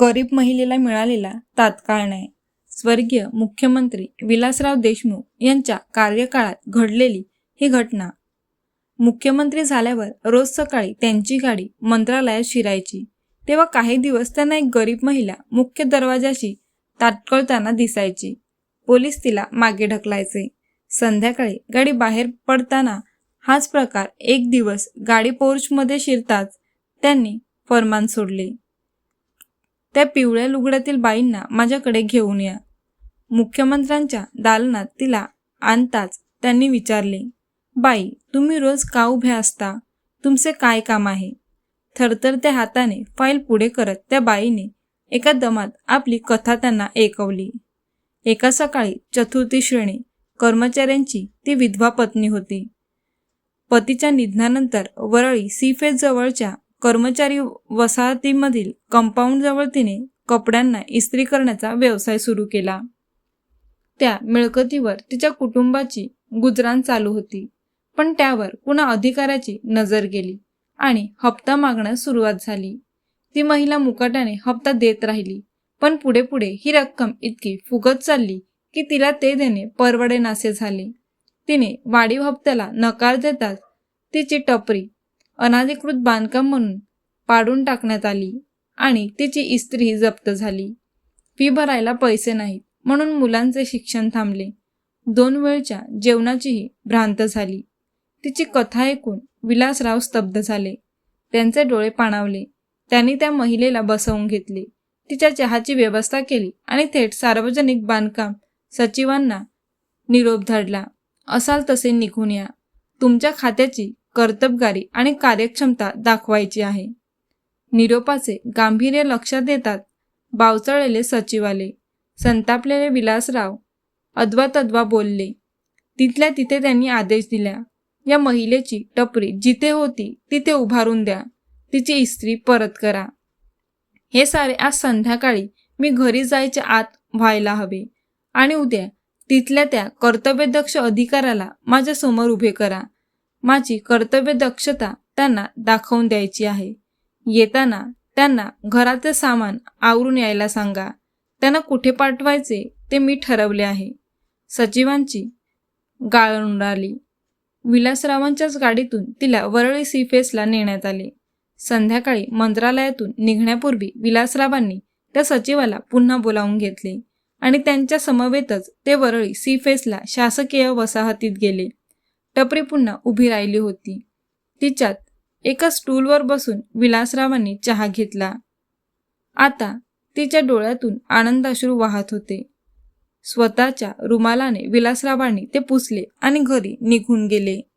गरीब महिलेला मिळालेला तात्काळ न्याय. स्वर्गीय मुख्यमंत्री विलासराव देशमुख यांच्या कार्यकाळात घडलेली ही घटना. मुख्यमंत्री झाल्यावर रोज सकाळी त्यांची गाडी मंत्रालयात शिरायची. तेव्हा काही दिवस त्यांना एक गरीब महिला मुख्य दरवाजाशी ताटकळताना दिसायची. पोलीस तिला मागे ढकलायचे. संध्याकाळी गाडी बाहेर पडताना हाच प्रकार एक दिवस गाडी पोर्चमध्ये शिरताच त्यांनी फरमान सोडले. त्या पिवळ्या लुगड्यातील बाईंना माझ्याकडे घेऊन या. मुख्यमंत्र्यांच्या दालनात तिला आणताच त्यांनी विचारले बाई तुम्ही रोज का उभ्या असता? तुमचे काय काम आहे? थरथरत्या हाताने फाईल पुढे करत त्या बाईने एका दमात आपली कथा त्यांना ऐकवली. एका सकाळी चतुर्थी श्रेणी कर्मचाऱ्यांची ती विधवा पत्नी होती. पतीच्या निधनानंतर वरळी सीफेजवळच्या कर्मचारी वसाहतीमधील कंपाऊंड जवळ तिने कपड्यांना इस्त्री करण्याचा व्यवसाय सुरू केला. त्या मिळकतीवर तिच्या कुटुंबाची गुजराण चालू होती पण त्यावर पुन्हा अधिकाऱ्याची नजर गेली आणि हप्ता मागण्यास सुरुवात झाली. ती महिला मुकाट्याने हप्ता देत राहिली पण पुढे पुढे ही रक्कम इतकी फुगत चालली की तिला ते देणे परवडेनासे झाले. तिने वाढीव हप्त्याला नकार देताच तिची टपरी अनाधिकृत बांधकाम म्हणून पाडून टाकण्यात आली आणि तिची इस्त्री जप्त झाली. फी भरायला पैसे नाहीत म्हणून मुलांचे शिक्षण थांबले. दोन वेळच्या जेवणाचीही भ्रांत झाली. तिची कथा ऐकून विलासराव स्तब्ध झाले. त्यांचे डोळे पाणावले. त्यांनी त्या महिलेला बसवून घेतले. तिच्या चहाची व्यवस्था केली आणि थेट सार्वजनिक बांधकाम सचिवांना निरोप धडला. असाल तसे निघून या. तुमच्या खात्याची कर्तबगारी आणि कार्यक्षमता दाखवायची आहे. निरोपाचे गांभीर्य लक्षात देतात बावचळलेले सचिवाले संतापलेले विलासराव अद्वा तद्वा बोलले. तिथल्या तिथे त्यांनी आदेश दिला या महिलेची टपरी जिथे होती तिथे उभारून द्या तिची इस्त्री परत करा. हे सारे आज संध्याकाळी मी घरी जायच्या आत व्हायला हवे आणि उद्या तिथल्या त्या कर्तव्यदक्ष अधिकाऱ्याला माझ्यासमोर उभे करा. माझी कर्तव्य दक्षता त्यांना दाखवून द्यायची आहे. येताना त्यांना घराचे सामान आवरून यायला सांगा. त्यांना कुठे पाठवायचे ते मी ठरवले आहे. सचिवांची गाळून आली विलासरावांच्याच गाडीतून तिला वरळी सीफेसला नेण्यात आले. संध्याकाळी मंत्रालयातून निघण्यापूर्वी विलासरावांनी त्या सचिवाला पुन्हा बोलावून घेतले आणि त्यांच्या समवेतच ते वरळी सीफेसला शासकीय वसाहतीत गेले. टपरी पुन्हा उभी राहिली होती. तिच्यात एका स्टूलवर बसून विलासरावांनी चहा घेतला. आता तिच्या डोळ्यातून आनंदाश्रू वाहत होते. स्वतःच्या रुमालाने विलासरावांनी ते पुसले आणि घरी निघून गेले.